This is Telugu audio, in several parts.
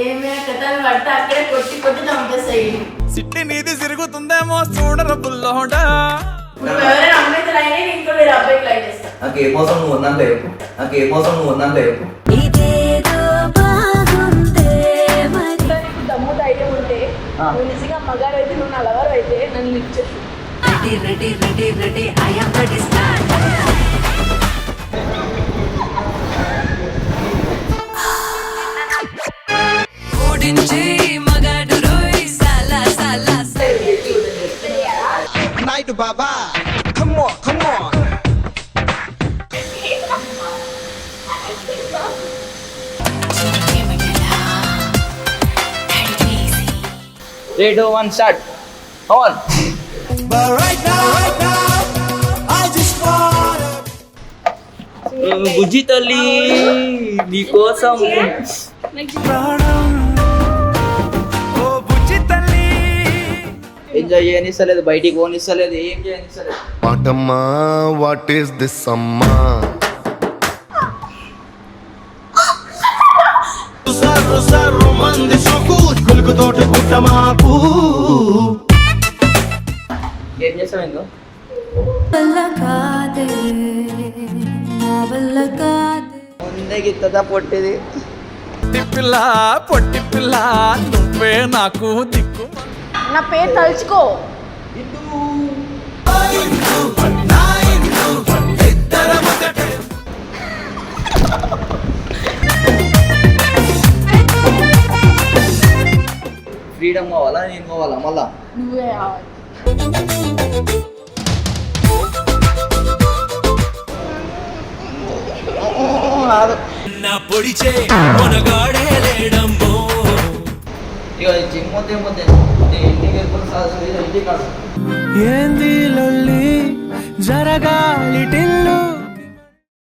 ఏమే కథలు పడితే అక్కడే కొట్టి కొట్టి చంపేస్తాయి. సిట్టి నీది తిరుగుతుందేమో చూడర బుల్లోడా నువ్వు ఎవరైనా అమ్మాయితో లైన్ అయ్యి ఇంకో వేరే అబ్బాయికి లైన్ చేస్తా. నాకు ఏ మోసం నువ్వు ఉన్నాక చెప్పు. నాకు ఏ మోసం నువ్వు ఉన్నాక చెప్పు. ఇదేదో బాగుందే మరి. నీకు దమ్ము ధైర్యం ఉంటే. నువ్వు నిజంగా మగాడు అయితే నువ్వు నా లవర్ అయితే నన్ను లిఫ్ట్ చేసి ready ready ready ready. I am ready start ఓడించి మగాడు రోయ్ సాలా సాలా night Baba come on come on three two one start on బుజ్జి తల్లి నీకోసం ఓ బుజ్జి తల్లి. ఎంజాయ్ చేయనిస్తలేదు బయటికి పోనిస్తలేదు ఏం చేయనిస్తలేదు. వాటమ్మా వాట్ ఈస్ దిస్ అమ్మా? సర్రు సర్రు మంది సొక్కు కులుకుతోటి గుట్టమాకు ఏం చేస్తావు ఇంకో ముందే గిత్తదా పొట్టిది. పిల్ల పొట్టి పిల్ల నువ్వే నాకు దిక్కు. నా పేరు తలుచుకో. ఫ్రీడమ్ కావాలా నేను కావాలా మళ్ళా? నువ్వే కావాలి. నా పొడిచే మొనగాడే లేడమ్మో ఇక జిమ్ మొత్తం మొత్తం ఇంటికి వెళ్ళిపోతే సార్ ఇంటికి కాదు. ఏంది లొల్లి? జరగాలి Tillu.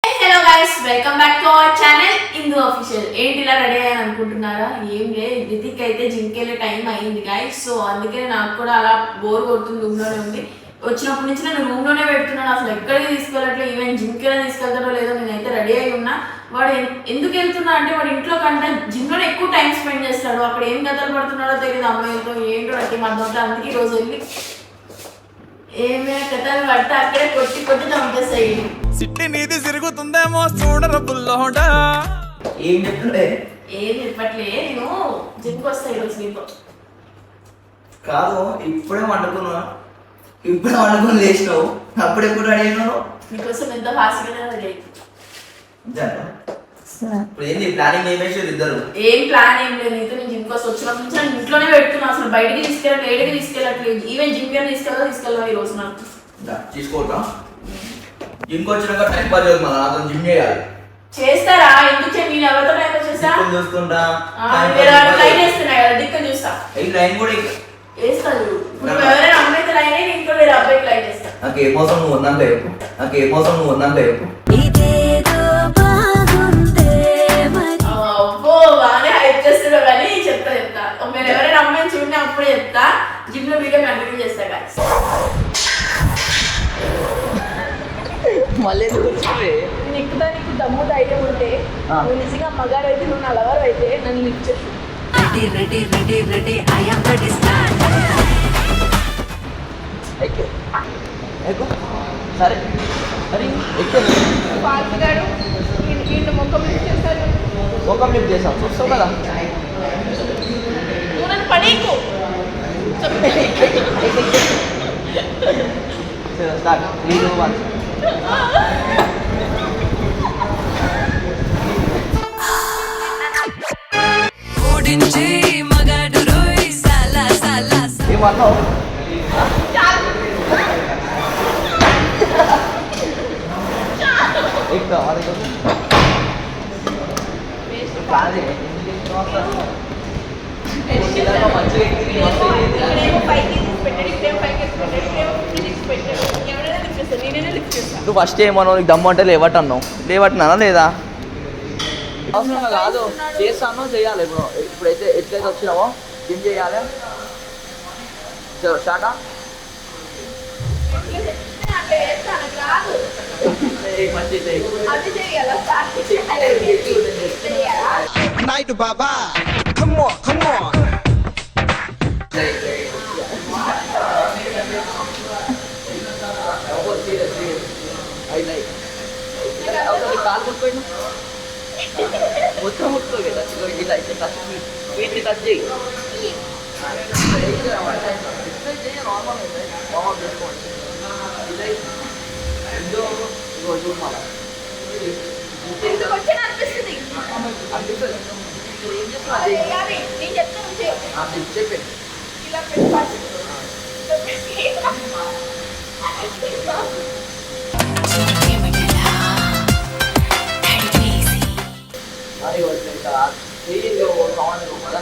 Hello guys welcome back to our channel Indu official ఏంటి ఇలా రెడీ అయ్యాను అనుకుంటున్నారా? ఏం లేదు రితిక్ అయితే జింకెళ్ళే టైం అయింది గైస్ సో అందుకే నాకు కూడా అలా బోర్ కొడుతుంది ఉంది. వచ్చినప్పటి నుంచి నేను రూమ్లోనే పెడుతున్నాను. అసలు ఎక్కడికి తీసుకెళ్ళట్లేదు. ఈవెన్ జింకెలా తీసుకెళ్తాడో లేదో నేనైతే రెడీ అయి ఉన్నా. వాడు ఎందుకు వెళ్తున్నా అంటే వాడు ఇంట్లో కంటే జిమ్లోనే ఎక్కువ టైం స్పెండ్ చేస్తాడు. అక్కడ ఏం కథలు పడుతున్నాడో తెలియదు అమ్మాయిలతో ఏంటో అంటే మన అందుకే ఈ రోజు వెళ్ళి ఏమైనా కథలు పడితే అక్కడే కొట్టి కొట్టి చంపేస్తాయి సిట్టి నీది తిరుగుతుందేమో చూడర బుల్లోడా ఏం చెప్తుండే? ఏం చెప్పట్లే. నేను జిమ్కి వస్తా ఈరోజు నీతో. కాదు ఇప్పుడే వండుకున్నా. ఇప్పుడే వండుకుని లేచినావు. అప్పుడు ఎప్పుడు రెడీ అయినావు. నీకోసం ఎంత ఫాస్ట్గానే రెడీ అంతేనా? ఇప్పుడు ఏంది ప్లానింగ్ ఏం వేసారు ఇద్దరు? ఏం ప్లాన్ ఏం లేదు. నీతో నేను జిమ్కి వస్తే వచ్చినప్పటి నుంచి నేను ఇంట్లోనే పెడుతున్నా. అసలు బయటికి తీసుకెళ్ళట్లేదు ఏడికి తీసుకెళ్ళట్లేదు. ఈవెన్ జిమ్కి తీసుకెళ్ళా తీసుకెళ్ళా ఈ రోజు నాకు. తీసుకోవటం జిమ్కి వచ్చినాక టైం పాస్ అవుతుంది మళ్ళీ. నాతో జిమ్ చేయాలి. చేస్తారా? ఎందుకు చెప్పి నేను ఎవరితో టైం చేస్తా? దిక్కులు చూస్తుంటా. అవుతుంది. వేస్తున్నా కదా దిక్కు చూస్తా. ఈ లైన్ కూడా ఇక. ఎవరైనా అమ్మాయితో లైన్ అయ్యి ఇంకో వేరే అబ్బాయికి లైన్ చేస్తా. నాకు ఏ మోసం నువ్వు ఉన్నాక చెప్పు. నాకు ఏ మోసం నువ్వు అబ్బో బాగానే హైప్ చేస్తున్నావు కానీ చెప్తా చెప్తా. మీరు ఎవరైనా అమ్మాయిని చూడండి అప్పుడే చెప్తా. జిమ్లో వీడియో కంటిన్యూ చేస్తా guys. మళ్ళీ నీకు నీకు దమ్ము ధైర్యం ఉంటే. నువ్వు నిజంగా మగాడు అయితే నువ్వు నా లవర్ అయితే నన్ను లిఫ్ట్ చేసి ready ready ready ready. I am ready start ఎక్కు. సరే. సరే. ఎక్కు. పాల్గాడు ఇంటి ముఖం లిఫ్ట్ చేసాం చూస్తావు కదా? స్టార్ట్. సాలా ఏమన్నావు ఎక్కువ అది కాదే ఎందుకు ఎక్కువ వస్తావు? ఇలాగ మంచిగా ఎక్కింది, మస్తు ఎక్కింది. ఇక్కడేమో పైకి తీసి పెట్టాడు ఇక్కడేమో పైకి తీసి పెట్టాడు ఇక్కడేమో తీసి పెట్టాడు ఎవరైనా లిఫ్ట్ చేస్తాను నేనైనా లిఫ్ట్ చేస్తాను నువ్వు ఫస్ట్ ఏమన్నావు నీకు దమ్ము అంటే లేవట్టన్నావు. లేవట్టినా లేదా? అవసరం కాదు. చేస్తాను చేయాలి ఇప్పుడు ఇప్పుడైతే ఎట్లయితే వచ్చినావో ఏం చేయాలి? స్టార్టా అట్లా చేస్తాను నాకు రాదు మంచి అది చేయాలా స్టార్ట్ చేయాలా నైట్ బాబా కాలు కొట్టుకోండి మొత్తం ముట్టుకో కదా ఇదిగో ఇలా అయితే టచ్ వీటిని టచ్ చేయి నార్మల్ నార్మల్ చేసుకోండి ఇదే ఇదో ఇగో చూడు మళ్ళా అనిపిస్తుంది ఏం చేస్తున్నా చెప్పే అరే వచ్చే ఇంకా చెయ్యిలో కావాలి కదా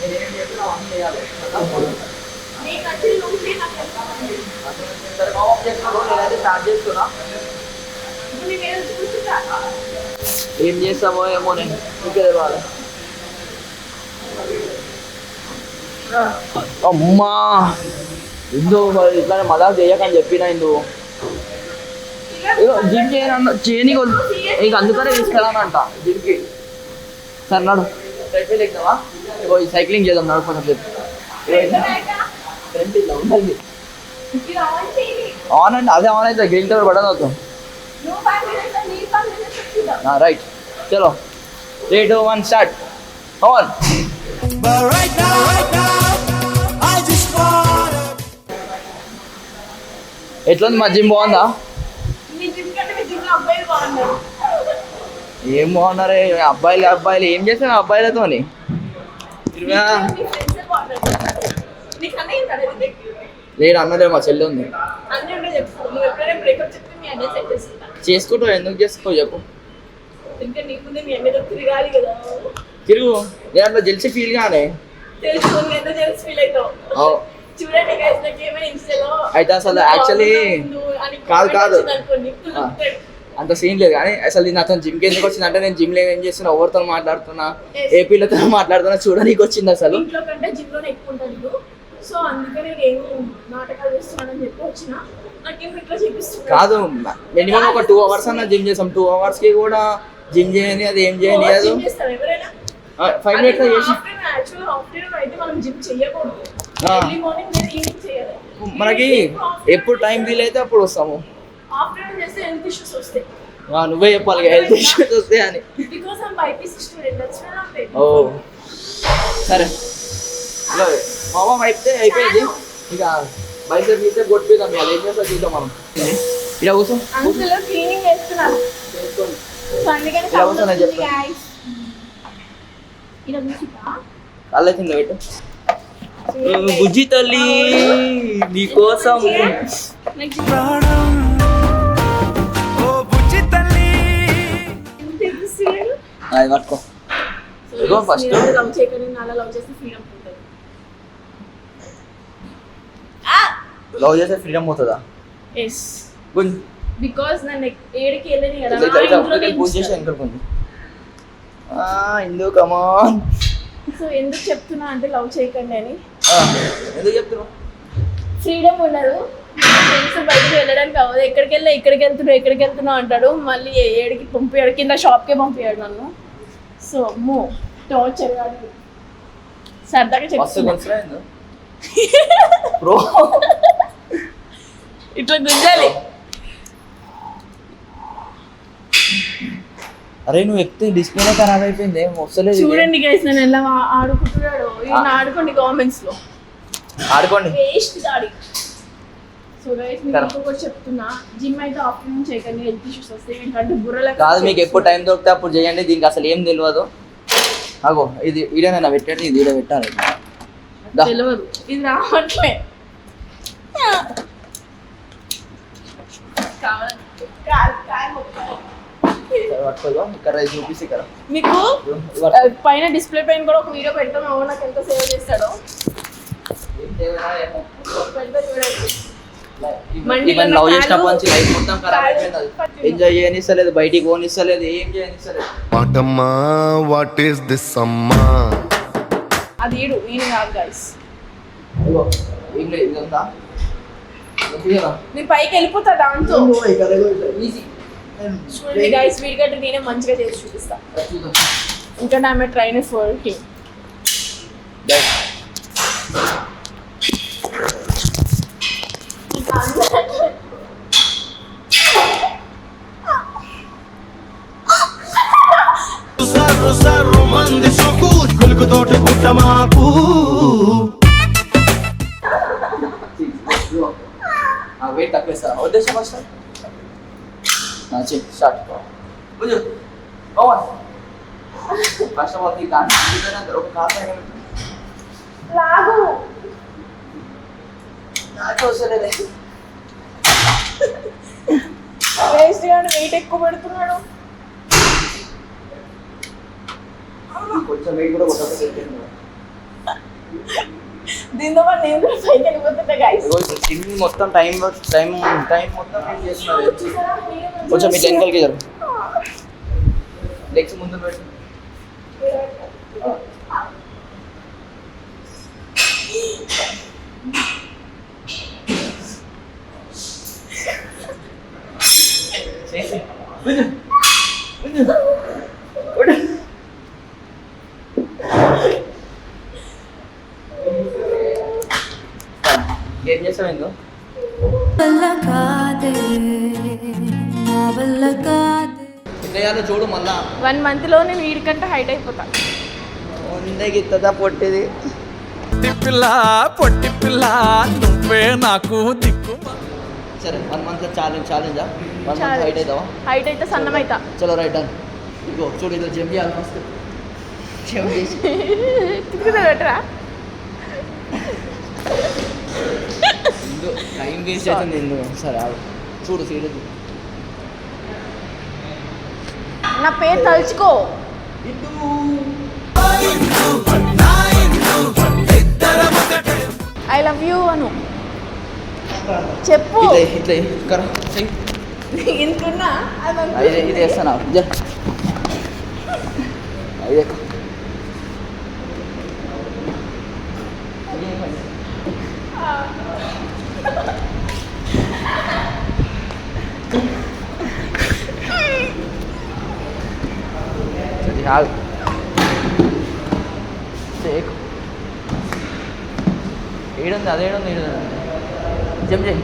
నేనేం చెప్పినా అన్నీ చేయాలి సరే మామూలు చేస్తున్నాడు నేనైతే స్టార్ట్ చేస్తున్నా. ఏం చేస్తామో ఏమో నేను ఇంకే తెలియాలి అమ్మా! ఇందు ఇట్లా మదా చేయకని చెప్పిన ఇందు. జిమ్ చేయను చేయని ఇక అందుకనే తీసుకెళ్ళానంట జిమ్కి. సరే నాడు. సైకిల్ ఎక్కువా ఇగో సైక్లింగ్ చేద్దాం నాడు కొంచెం సేపు. ఫ్రంట్ ఇలా ఉండాలి ఆన్ అండి అదే ఆన్ అయితే గ్రీన్ కలర్ బటన్ అవుతాం రైట్. చలో. Three two one start on ఎట్లుంది మా జిమ్ బాగుందా? ఏం బాగున్నారే? అబ్బాయిలు అబ్బాయిలు ఏం చేస్తాను అబ్బాయిలతోని? లేడు అన్నదే మా చెల్లి ఉంది. చేసుకుంటావు ఎందుకు చేసుకో చెప్పు. ఇంకా తిరగాలి కదా. తిరుగు నేను అట్లా జెల్సీ ఫీల్ గానే. ఎంత ఫీల్ అవుతావు. అవు. చూడండి guys, నాకు ఏమైనా ఇన్స్టాలో అయితే అసలు actually కాదు, కాదు. అంత సీన్ లేదు కానీ అసలు నేను అతను జిమ్కి ఎందుకు వచ్చింది అంటే నేను జిమ్లో ఏం చేస్తున్నా ఎవరితో మాట్లాడుతున్నా Yes. ఏ పిల్లతో మాట్లాడుతున్నా చూడడానికి వచ్చింది అసలు. ఇంట్లో కంటే జిమ్లోనే ఎక్కువ ఉంటాను సో అందుకని నేను నాటకాలు చేస్తున్నానని చెప్పి వచ్చిన. ఇట్లా కాదు మినిమం ఒక టూ అవర్స్ అన్న జిమ్ చేసాం టూ అవర్స్కి కూడా జిమ్ చేయని అది ఏం చేయని అది ఎవరైనా? ఫైవ్ మినిట్స్ చేసి ఆఫ్టర్నూన్ యాక్చువల్ ఆఫ్టర్నూన్ అయితే మనం జిమ్ చేయకూడదు. ఆ. ఎర్లీ మార్నింగ్ లేదా ఈవినింగ్ చేయాలి. మనకి ఎప్పుడు టైం వీలైతే అప్పుడు వస్తాము. ఆఫ్టర్నూన్ చేస్తే హెల్త్ ఇష్యూస్ వస్తాయి. ఆ, నువ్వే చెప్పాలి హెల్త్ ఇష్యూస్ వస్తాయి అని. Because I'm BiPC student that's why not paper ఓ సరే. మామ అయితే అయిపోయింది. ఇక బయట తీస్తే కొట్టిద్దాం ఇవాళ ఏం చేస్తా చూద్దాం మనం. ఇలా కూర్చో. అంకుల్ క్లీనింగ్ చేస్తున్నారు. అందుకని ఇలా కూర్చో నేను చెప్తా. guys. ఇలా కూర్చుంటా కళ్ళ కింద పెట్టు. బుజ్జి తల్లి నీకోసం అది పట్టుకో. First. లవ్ చేయకని అలా లవ్ చేస్తే ఫ్రీడమ్ ఉంటుంది లవ్ చేస్తే ఫ్రీడమ్ అవుతుందా ఎస్ గుంజ్. బికాస్ నన్ను ఏడికి వెళ్ళని కదా పూజ చేసి. ఎంకర్ కొంచెం ఇందు కమాన్ సో ఎందుకు చెప్తున్నా అంటే లవ్ చేయకండి అని. ఎందుకు చెప్తున్నావు? ఫ్రీడమ్ ఉండదు. ఫ్రెండ్స్ బయటకు వెళ్ళడానికి అవ్వదు. ఎక్కడికి వెళ్ళా ఎక్కడికి వెళ్తున్నావు ఎక్కడికి వెళ్తున్నావు అంటాడు. మళ్ళీ ఏడికి పంపించాడు కింద షాప్కే పంపించాడు నన్ను. సో అమ్మో టార్చర్ కాదు సరదాగా బ్రో ఇట్లా గుంజాలి. అరే నువ్వు ఎక్కితే డిస్ప్లేనే ఖరాబ్ అయిపోయింది ఏం వస్తలేదు. చూడండి గైస్ నేను ఎలా ఆడుకుంటున్నాడు. ఈయన ఆడుకోండి కామెంట్స్లో. ఆడుకోండి. వేస్ట్ దాడి. సో గైస్ మీకు Correct. ఇంకొకటి చెప్తున్నా. జిమ్ అయితే ఆఫ్టర్నూన్ చేయకండి హెల్త్ ఇష్యూస్ వస్తాయి ఎందుకంటే బుర్రలో కాదు మీకు ఎప్పుడు టైం దొరికితే అప్పుడు చేయండి దీనికి అసలు ఏం తెలియదు. అగో ఇది ఈడనైనా పెట్టండి ఇది ఈడ పెట్టాలి. తెలియదు. ఇది రావట్లే కావాలంటే కాదు, కాదు, కాదు. ఇక్కడ పట్టుకోదు ఇక్కడ ఇది చూపిస్తే ఇక్కడ మీకు. పైన డిస్ప్లే పైన కూడా ఒక వీడియో పెడతాం. అవును నాకు ఎంత సేవ్ చేస్తాడో. లవ్ చేసినప్పటి నుంచి లైఫ్ మొత్తం ఖరాబ్ అయిపోయింది ఎంజాయ్ చేయనిస్తలేదు బయటికి పోనిస్తలేదు ఏం చేయనిస్తలేదు. వాటమ్మా వాట్ ఈస్ దిస్ అమ్మా? అది ఈడు ఈయన కాదు గైస్ ఏం లేదు ఇదంతా? నేను పైకి వెళ్ళిపోతా దాంతో. చూడండి గైస్ వీడికంటే నేనే మంచిగా చేసి చూపిస్తా. ఇంకా ఆమె ట్రైన్ ఫర్ హిమ్ వెయిట్ తక్కువ ఇస్తా ఉద్దేశం ఫస్ట్ స్టార్ట్ కొంచెం ఫస్ట్ ఆఫ్ ఆల్ ఈ కార్ ఒక కార్ లాగు నాకు వస్తలేదే వేస్ట్ గాని వెయిట్ ఎక్కువ పెడుతున్నాడు కొంచెం వెయిట్ కూడా కొట్టకపోతే దీంతో పాటు నేను కూడా పైకి వెళ్ళిపోతుంటా గైస్ జిమ్ మొత్తం టైం టైం టైం మొత్తం ఏం చేస్తున్నారు? కొంచెం మీ టెన్కల్కి జరు లెగ్స్ ముందు పెట్టు. చేసి కొంచెం కొంచెం కొడు. ఏం చేస్తావు ఇంకో ఇంద్రయాలు చూడు మళ్ళా. వన్ మంత్లో నేను వీడికంటే హైట్ అయిపోతా. ముందే ఇత్తదా పొట్టిది. పొట్టి పిల్ల పొట్టి పిల్ల నువ్వే నాకు దిక్కు. సరే వన్ మంత్ ఛాలెంజ్ ఛాలెంజా వన్ మంత్ హైట్ అవుతావా హైట్ అయితే సన్నమైతా. చలో రైట్ డన్ ఇగో చూడు ఇట్లా జంప్ చేయాలి ఫస్ట్ జంప్ చేసి. తిరుగుతా ఇందు టైం వేస్ట్ అవుతుంది ఇందు సరే. చూడు సీరియస్ నా పేరు తలుచుకో. ఐ లవ్ యూ అను. చెప్పు. ఇట్లా ఇట్లా. ఇంతున్నా ఇది జ. ఇది ఆగు. చేయకు ఏడుంది అదేడుంది ఏడుంది జంప్ చేయి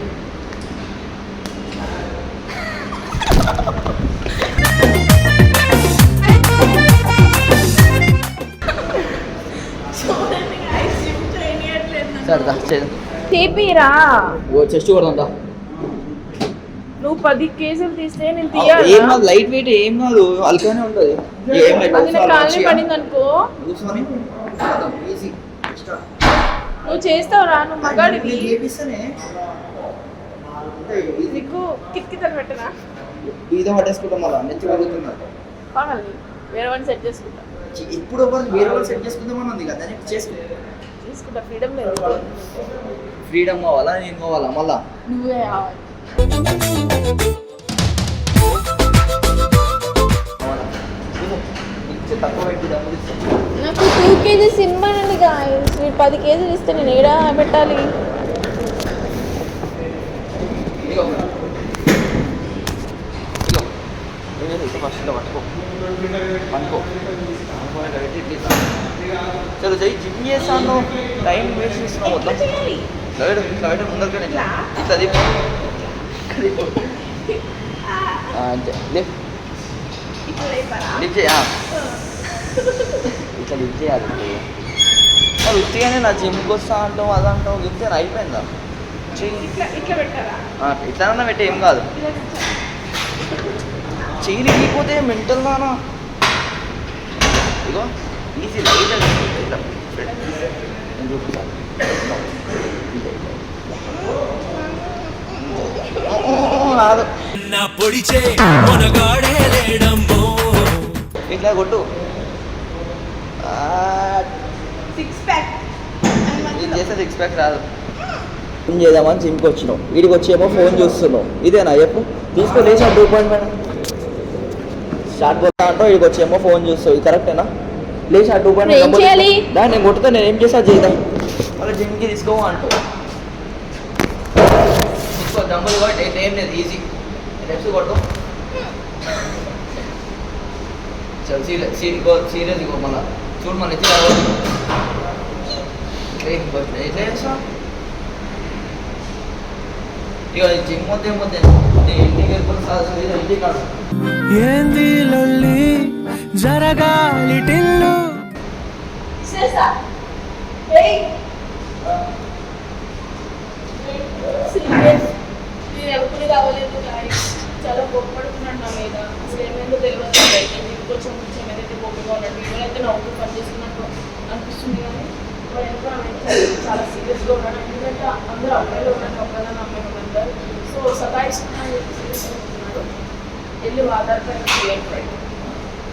సరే దా చేద్దాం తీపిరా ఓ చెస్ట్ కొడదాం నువ్వు పది కేజీలు తీస్తే నేను ఏం తీయాలి? కాదు లైట్ వెయిట్ ఏం కాదు అల్కానే ఉంటుంది. నువ్వు చేస్తావు రా నువ్వు మగాడివి. నీకు కిటికీతలు పెట్టనా? ఈద పట్టేసుకుంటాం మళ్ళీ నెత్తి పడుతున్నారు పగలి వేరే వాడిని సెట్ చేసుకుంటా. ఇప్పుడు ఒకరు వేరే వాళ్ళు సెట్ చేసుకుందామని ఉంది కదా నేను చేసుకుంటా తీసుకుంటా ఫ్రీడమ్ లేదు. ఫ్రీడమ్ కావాలా నేను కావాలా మళ్ళా. నువ్వే కావాలా. నీకు టూ కేజీస్ ఇమ్మనండి గాయస్ మీరు పది కేజీలు ఇస్తే నేను ఏడా పెట్టాలి? చలో చెయ్యి జిమ్ చేస్తాను టైం వేస్ట్ చేస్తున్నావు ఇట్లా లైట్ ముందరకనే ఇట్లా అంతే లిఫ్ట్ చేయ ఇట్లా లిఫ్ట్ చేయాలి మరి ఉత్తిగానే నా జిమ్కి వస్తా అంటావు అదంటావు లిఫ్ట్ అయిపోయిందా చెయ్యి ఇట్లా పెట్టి ఏం కాదు చెయ్యి లేకపోతే మెంటల్ నానా ఇగో ఈజీ లైట్. నేను చూపిస్తాను. రాదు ఇట్లా కొట్టు. ఆ, సిక్స్ ప్యాక్ చేస్తే సిక్స్ ప్యాక్ రాదు. ఏం చేద్దామని జిమ్కి వచ్చినావు వీడికి వచ్చేమో ఫోన్ చూస్తున్నావు ఇదేనా? చెప్పు. తీసుకో లేచా టూ పాయింట్ మేడం స్టార్ట్ కొడతా అంటావు వీడికి వచ్చేమో ఫోన్ చూస్తావు. ఇది కరెక్టేనా లేచా టూ పాయింట్ నేను కొట్టుతా నేను ఏం చేసా చేద్దాం మళ్ళీ జిమ్కి తీసుకో అంటావు. తీసుకో డబ్బులు కాబట్టి ఏం లేదు ఈజీ రెప్స్ కొట్టు చల్ సీరియస్ సీరియస్ ఇగో మళ్ళా. చూడు మన ఎత్తి ఎట్లా చేస్తావు ఇక జిమ్ మొత్తం మొత్తం ఇంటికి వెళ్ళిపోతే సార్ ఇంటికి కాదు ఏంది లొల్లి? జరగాలి టిల్లు. చేస్తా నేను ఎప్పుడు కావలేదు guys. చాలా గొప్పడుతున్నాడు నా మీద. అసలు ఏమైందో తెలియదు అయితే నేను కొంచెం కొంచెం ఏదైతే గొప్పగా ఉన్నాడు వీడియో అయితే నవ్వుతూ పని చేస్తున్నట్టు అనిపిస్తుంది కానీ వాడు చాలా- సీరియస్గా ఉన్నాడు ఎందుకంటే అందరూ అమ్మాయిలు ఉన్నాడు ఒక్కదాని అమ్మాయిలు ఉన్నారు. సో సతాయిస్తున్నాడు సీరియస్గా ఉంటున్నాడు వెళ్ళి ఆధార్ కార్డు క్రియేట్